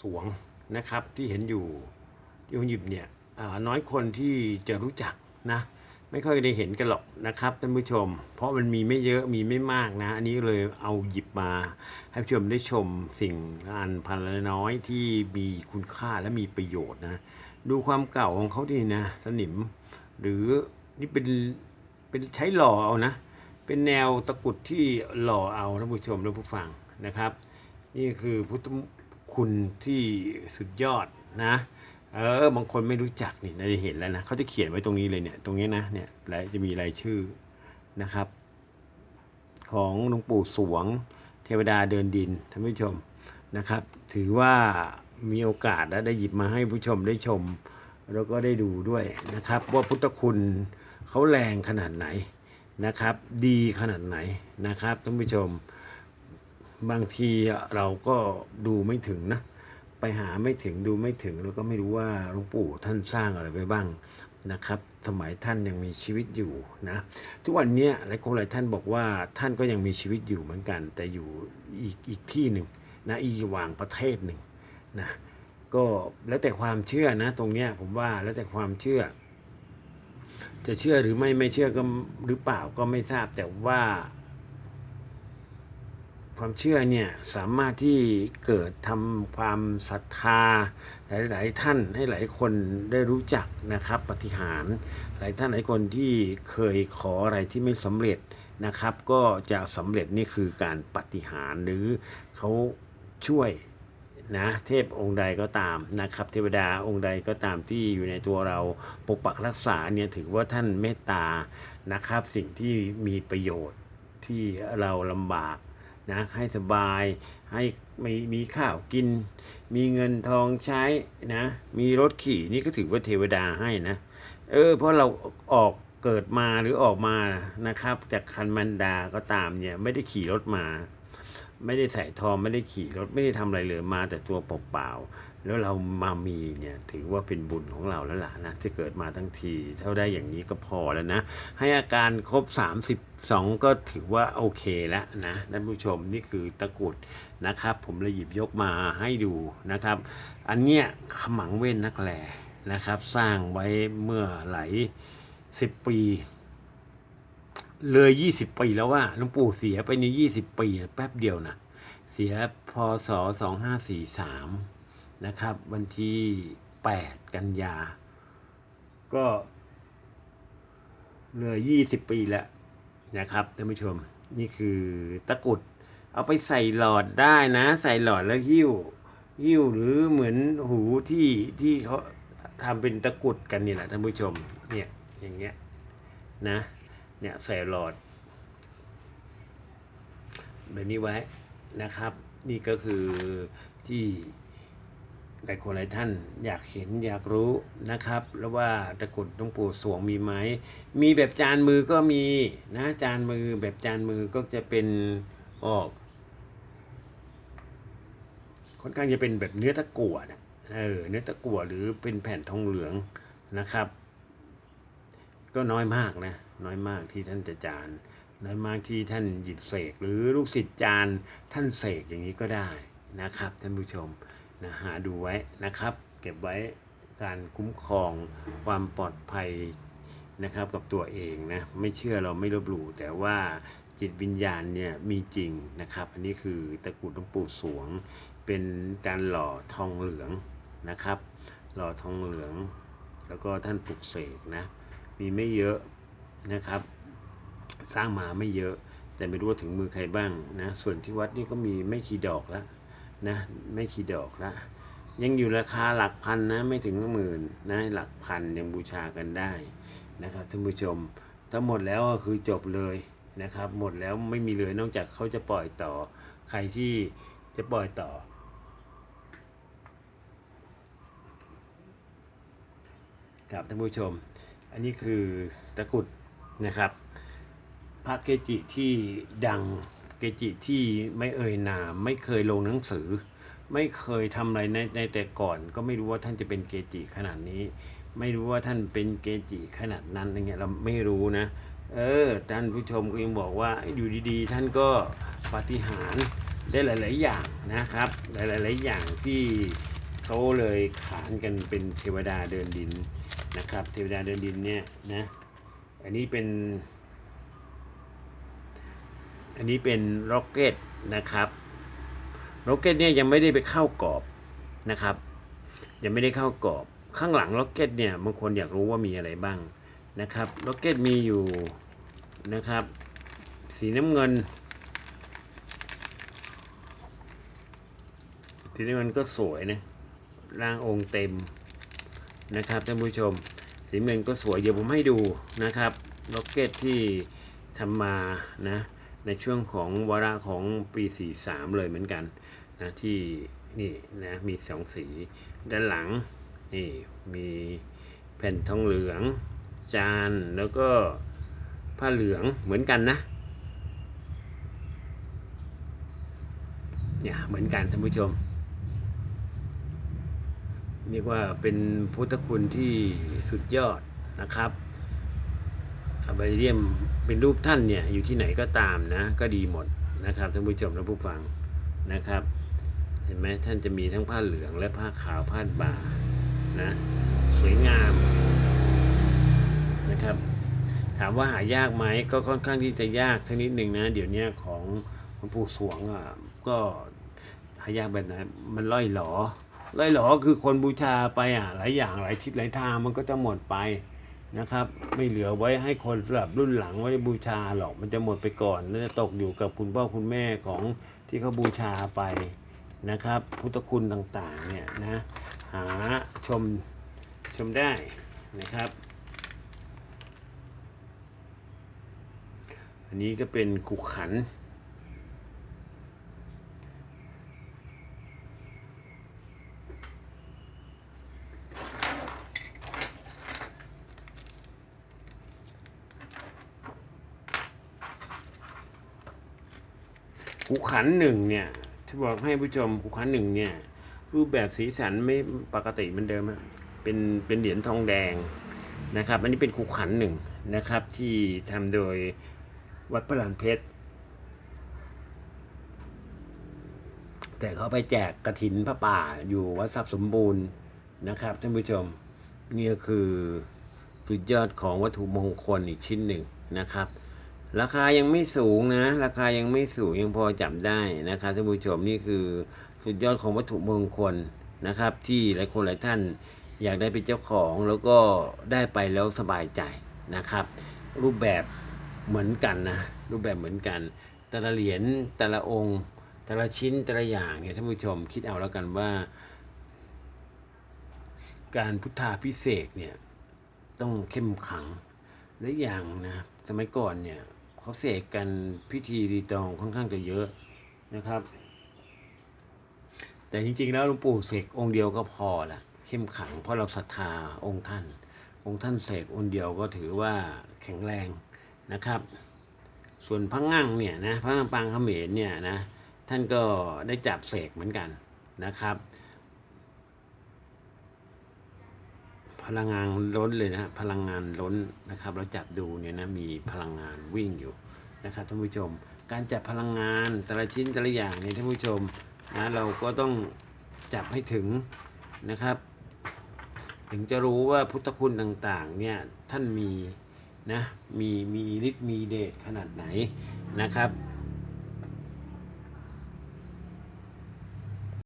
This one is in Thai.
สวงนะครับที่เห็นอยู่ที่ผมหยิบเนี่ยน้อยคนที่จะรู้จักนะไม่ค่อยได้เห็นกันหรอกนะครับท่านผู้ชม เพราะมันมีไม่เยอะมีไม่มากนะ อันนี้เลยเอาหยิบมา ให้ผู้ชมได้ชมสิ่งอันพันละน้อยที่มีคุณค่าและมีประโยชน์นะ ดูความเก่าของเขาดีนะ สนิม หรือนี่เป็นเป็นใช้หล่อเอานะ เป็นแนวตะกุดที่หล่อเอาท่านผู้ชมและผู้ฟังนะครับ นี่คือพุทธ คุณที่สุดยอดนะเออบางคนไม่รู้จักนี่ได้เห็นแล้วนะเขาจะเขียนไว้ตรงนี้เลยเนี่ยตรงนี้นะเนี่ยและจะมีรายชื่อนะครับ ของหลวงปู่สวง เทวดาเดินดินท่านผู้ชมนะครับ ถือว่ามีโอกาสและได้หยิบมาให้ผู้ชมได้ชม แล้วก็ได้ดูด้วยนะครับ ว่าพุทธคุณเขาแรงขนาดไหนนะครับ ดีขนาดไหนนะครับท่านผู้ชม บางทีเราก็ดูไม่ถึงนะไปหาไม่ถึงดูไม่ถึงแล้วก็ไม่รู้ว่าหลวงปู่ท่านสร้างอะไรไปบ้างนะครับสมัยท่านยังมีชีวิตอยู่นะทุกวันนี้หลายคนหลายท่านบอกว่าท่านก็ยังมีชีวิตอยู่เหมือนกัน แต่อยู่อีกอีกที่หนึ่งนะอีกวางประเทศหนึ่งนะก็แล้วแต่ความเชื่อนะตรงเนี้ยผมว่าแล้วแต่ความเชื่อ จะเชื่อหรือไม่ไม่เชื่อก็หรือเปล่าก็ไม่ทราบแต่ว่า ความเชื่อเนี่ยสามารถที่เกิดทำความศรัทธา หลาย ๆ ท่านให้หลายคนได้รู้จักนะครับปฏิหารหลายท่านหลายคนที่เคยขออะไรที่ไม่สำเร็จนะครับ ก็จะสำเร็จนี่คือการปฏิหารหรือเขาช่วยนะเทพองค์ใดก็ตามนะครับเทวดาองค์ใดก็ตามที่อยู่ในตัวเราปกปักรักษาเนี่ยถือว่าท่านเมตตานะครับ สิ่งที่มีประโยชน์ที่เราลำบาก นะให้สบาย ให้มีมีข้าวกิน มีเงินทองใช้นะ มีรถขี่นี่ก็ถือว่าเทวดาให้นะ เออ เพราะเราออกเกิดมาหรือออกมานะครับ จากคันมันดาก็ตามเนี่ย ไม่ได้ขี่รถมา ไม่ได้ใส่ทองไม่ได้ขี่รถไม่ได้ทำอะไรเลยมาแต่ตัวเปล่าๆแล้วเรามามีเนี่ยถือว่าเป็นบุญของเราแล้วล่ะนะที่เกิดมาทั้งที เท่าได้อย่างนี้ก็พอแล้วนะ ให้อาการครบ 32 ก็ถือว่าโอเคแล้วนะท่านผู้ชมนี่คือตะกุดนะครับ ผมเลยหยิบยกมาให้ดูนะครับ อันเนี้ยขมังเว้นนักแลนะครับ สร้างไว้เมื่อหลายสิบปี เลยยี่สิบปีแล้วว่าหลวงปู่เสียไปในยี่สิบปีแป๊บเดียวนะเสียพศสองห้าสี่สามนะครับ วันที่แปดกันยา ก็เลยยี่สิบปีแล้วนะครับท่านผู้ชมนี่คือตะกุด เอาไปใส่หลอดได้นะ ใส่หลอดแล้วหิ้วหิ้วหรือเหมือนหูที่ที่เขาทำเป็นตะกุดกันนี่แหละท่านผู้ชมเนี่ยอย่างเงี้ยนะ เนี่ยใส่หลอดแบบนี้ไว้นะครับ นี่ก็คือที่หลายคนหลายท่านอยากเห็นอยากรู้นะครับ แล้วว่าตะกรุดหลวงปู่สวงมีไหมมีแบบจานมือก็มีนะจานมือแบบจานมือก็จะเป็นออกค่อนข้างจะเป็นแบบเนื้อตะกั่วนะเออเนื้อตะกั่วหรือเป็นแผ่นทองเหลืองนะครับ ก็น้อยมากนะ น้อยมากที่ท่านจะจานน้อยมากที่ท่านหยิบเสกหรือลูกศิษย์จานท่านเสกอย่างนี้ก็ได้นะครับท่านผู้ชมนะหาดูไว้นะครับ เก็บไว้การคุ้มครองความปลอดภัยนะครับกับตัวเองนะไม่เชื่อเราไม่ลบหลู่แต่ว่าจิตวิญญาณเนี่ยมีจริงนะครับ อันนี้คือตะกรุดหลวงปู่สวง เป็นการหล่อทองเหลืองนะครับ หล่อทองเหลือง แล้วก็ท่านปลุกเสกนะมีไม่เยอะ นะครับ สร้างมาไม่เยอะ แต่ไม่รู้ว่าถึงมือใครบ้างนะส่วนที่วัดนี่ก็มีไม่กี่ดอกแล้วนะไม่กี่ดอกละยังอยู่ราคาหลักพันนะไม่ถึงหมื่นนะหลักพันยังบูชากันได้นะครับท่านผู้ชมทั้งหมดแล้วก็คือจบเลยนะครับ หมดแล้วไม่มีเลยนอกจากเขาจะปล่อยต่อ ใครที่จะปล่อยต่อ ครับท่านผู้ชม อันนี้คือตะกุด นะครับ พระเกจิที่ดังเกจิที่ไม่เอ่ยนาม ไม่เคยลงหนังสือ ไม่เคยทำอะไรในในแต่ก่อน ก็ไม่รู้ว่าท่านจะเป็นเกจิขนาดนี้ ไม่รู้ว่าท่านเป็นเกจิขนาดนั้นอะไรเงี้ยเราไม่รู้นะ เออท่านผู้ชมก็ยังบอกว่าอยู่ดีๆ ท่านก็ปาฏิหารย์ได้หลาย ๆ อย่างนะครับ หลาย ๆ อย่างที่เขาเลยขานกันเป็นเทวดาเดินดินนะครับ เทวดาเดินดินเนี่ยนะ อันนี้เป็น อันนี้เป็นร็อกเก็ตนะครับร็อกเก็ตเนี่ยยังไม่ได้ไปเข้ากรอบนะครับ ยังไม่ได้เข้ากรอบ ข้างหลังร็อกเก็ตเนี่ยบางคนอยากรู้ว่ามีอะไรบ้างนะครับร็อกเก็ตมีอยู่นะครับ สีน้ำเงิน สีน้ำเงินก็สวยนะร่างองค์เต็มนะครับท่านผู้ชม สีเงินก็สวยเดี๋ยวผมให้ดูนะครับร็อกเก็ตที่ทำมานะในช่วงของวาระของปี 43 เลยเหมือนกันนะที่นี่นะมีสองสี ด้านหลังนี่มีแผ่นทองเหลือง จานแล้วก็ผ้าเหลืองเหมือนกันนะเนี่ยเหมือนกันท่านผู้ชม เรียกว่าเป็นพุทธคุณที่สุดยอดนะครับอาบาเรียมเป็นรูปท่านเนี่ยอยู่ที่ไหนก็ตามนะก็ดีหมดนะครับท่านผู้ชมและผู้ฟังนะครับเห็นไหมท่านจะมีทั้งผ้าเหลืองและผ้าขาวผ้าบ่านะสวยงามนะครับถามว่าหายากไหมก็ค่อนข้างที่จะยากสักนิดหนึ่งนะ เดี๋ยวนี้ของหลวงปู่สวงอะก็หายากแบบไหนมันล่อยหลอ เลยหลอคือคนบูชาไปอะหลายอย่างหลายทิศหลายทางมันก็จะหมดไปนะครับ ไม่เหลือไว้ให้คนสำหรับรุ่นหลังไว้บูชาหรอกมันจะหมดไปก่อนแล้วจะตกอยู่กับคุณพ่อคุณแม่ของที่เขาบูชาไปนะครับ พุทธคุณต่างๆเนี่ยนะหาชมชมได้นะครับ อันนี้ก็เป็นกุขัน ขุขันหนึ่งเนี่ยที่บอกให้ผู้ชมขุขันหนึ่งเนี่ย รูปแบบสีสันไม่ปกติเหมือนเดิมอะเป็นเป็นเหรียญทองแดงนะครับ อันนี้เป็นขุขันหนึ่งนะครับ ที่ทำโดยวัดพระลานเพชรแต่เขาไปแจกกระถินพระป่าอยู่วัดทรัพย์สมบูรณ์นะครับท่านผู้ชมนี่ก็คือสุดยอดของวัตถุมงคลอีกชิ้นหนึ่งนะครับ ราคายังไม่สูงนะ ราคายังไม่สูงยังพอจับได้นะครับท่านผู้ชมนี่คือสุดยอดของวัตถุมงคลนะครับ ที่หลายคนหลายท่านอยากได้เป็นเจ้าของแล้วก็ได้ไปแล้วสบายใจนะครับ รูปแบบเหมือนกันนะ รูปแบบเหมือนกัน แต่ละเหรียญแต่ละองค์ แต่ละชิ้นแต่ละอย่างเนี่ยท่านผู้ชมคิดเอาแล้วกันว่า การพุทธาพิเศษเนี่ยต้องเข้มขังและอย่างนะสมัยก่อนเนี่ย เขาเสกกันพิธีรีตองค่อนข้างจะเยอะนะครับ แต่จริงๆแล้วหลวงปู่เสกองค์เดียวก็พอละเข้มขังเพราะเราศรัทธาองค์ท่าน องค์ท่านเสกองค์เดียวก็ถือว่าแข็งแรงนะครับ ส่วนพระงั่งเนี่ยนะพระงั่งปางเขมรเนี่ยนะท่านก็ได้จับเสกเหมือนกันนะครับ พลังงานล้นเลยนะฮะพลังงานล้นนะครับ เราจับดูเนี่ยนะมีพลังงานวิ่งอยู่ นะครับท่านผู้ชม การจับพลังงานแต่ละชิ้นแต่ละอย่างเนี่ยท่านผู้ชมนะเราก็ต้องจับให้ถึงนะครับ ถึงจะรู้ว่าพุทธคุณต่างๆเนี่ยท่านมีนะมีมีฤทธิ์มีเดชขนาดไหนนะครับ